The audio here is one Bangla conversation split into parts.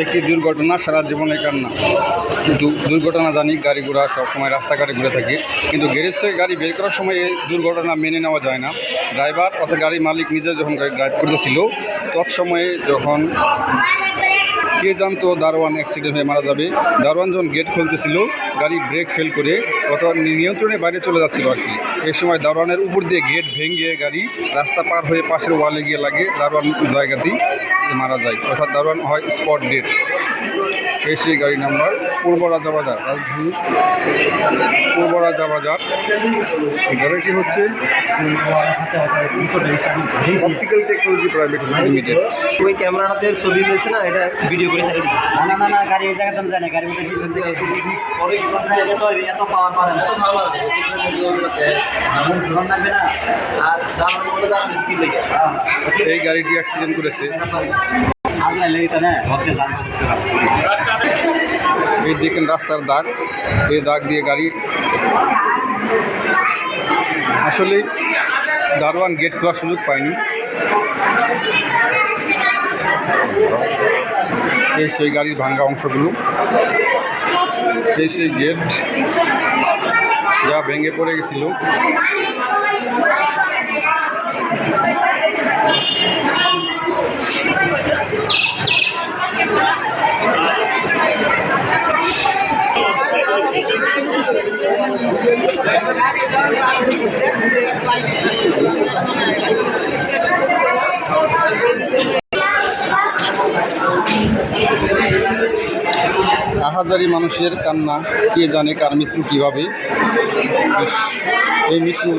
একটি দুর্ঘটনা, সারা জীবনের কান্না। কিন্তু দুর্ঘটনা জানি, গাড়ি ঘোড়া সবসময় রাস্তাঘাটে ঘুরে থাকে। কিন্তু গ্যারেজ থেকে গাড়ি বের করার সময় এই দুর্ঘটনা মেনে নেওয়া যায় না। ড্রাইভার অর্থাৎ গাড়ির মালিক নিজে যখন গাড়ি ড্রাইভ করতেছিল, তৎসময়ে যখন কে জানতো দারোয়ান অ্যাক্সিডেন্ট হয়ে মারা যাবে, দারোয়ান যখন গেট খুলতেছিল, গাড়ি ব্রেক ফেল করে অথবা নিয়ন্ত্রণে বাইরে চলে যাচ্ছিল আর কি। এই সময় দারোয়ানের উপর দিয়ে গেট ভেঙে গাড়ি রাস্তা পার হয়ে পাশের ওয়ালে গিয়ে লাগে, দারোয়ান জায়গাতেই মারা যায়। অর্থাৎ দারোয়ান হয় স্পট ডেট এই সেই গাড়ি নাম্বার পূর্ব রাজা বাজার রাজধানী পূর্ব রাজা বাজার এই গাড়িটি হচ্ছে অপটিক্যাল টেকনোলজি প্রাইভেট লিমিটেড ওই ক্যামেরাটাতে ছবি রয়েছে না এটা ভিডিও করে ছেড়ে দিচ্ছি না না না গাড়ি এই জায়গাতে আমি জানি দিয়ে এত পাওয়ার পাবে না আর এই গাড়িটি অ্যাক্সিডেন্ট করেছে এই দেখেন রাস্তার দাগ, এই দাগ দিয়ে গাড়ি। আসলে দারোয়ান গেট খোলার সুযোগ পায়নি। এই সেই গাড়ির ভাঙ্গা অংশগুলো, এই সেই গেট যা ভেঙে পড়ে গেছিল। আহাজারি মানুষের কান্না কে জানে কার মৃত্যু কীভাবে? এই মৃত্যু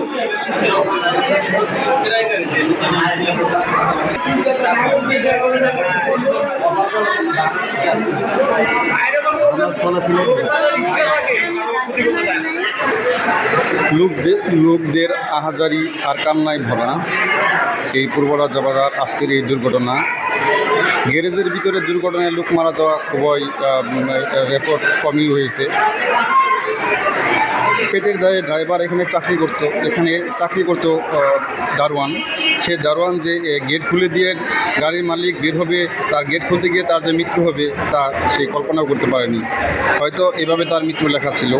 লোকদের লোকদের আহাজারি আর কান্নায় ভরা এই পূর্ব রাজাবাজার, আজকের এই দুর্ঘটনা। গ্যারেজের ভিতরে দুর্ঘটনায় লোক মারা যাওয়া খুবই রেকর্ড কমই হয়েছে। পেটের দায়ে ড্রাইভার এখানে চাকরি করতো, এখানে চাকরি করতো দারোয়ান। সে দারোয়ান যে গেট খুলে দিয়ে গাড়ির মালিক বের হবে, তার গেট খুলতে গিয়ে তার যে মৃত্যু হবে, তা সে কল্পনাও করতে পারেনি। হয়তো এভাবে তার মৃত্যু লেখা ছিল।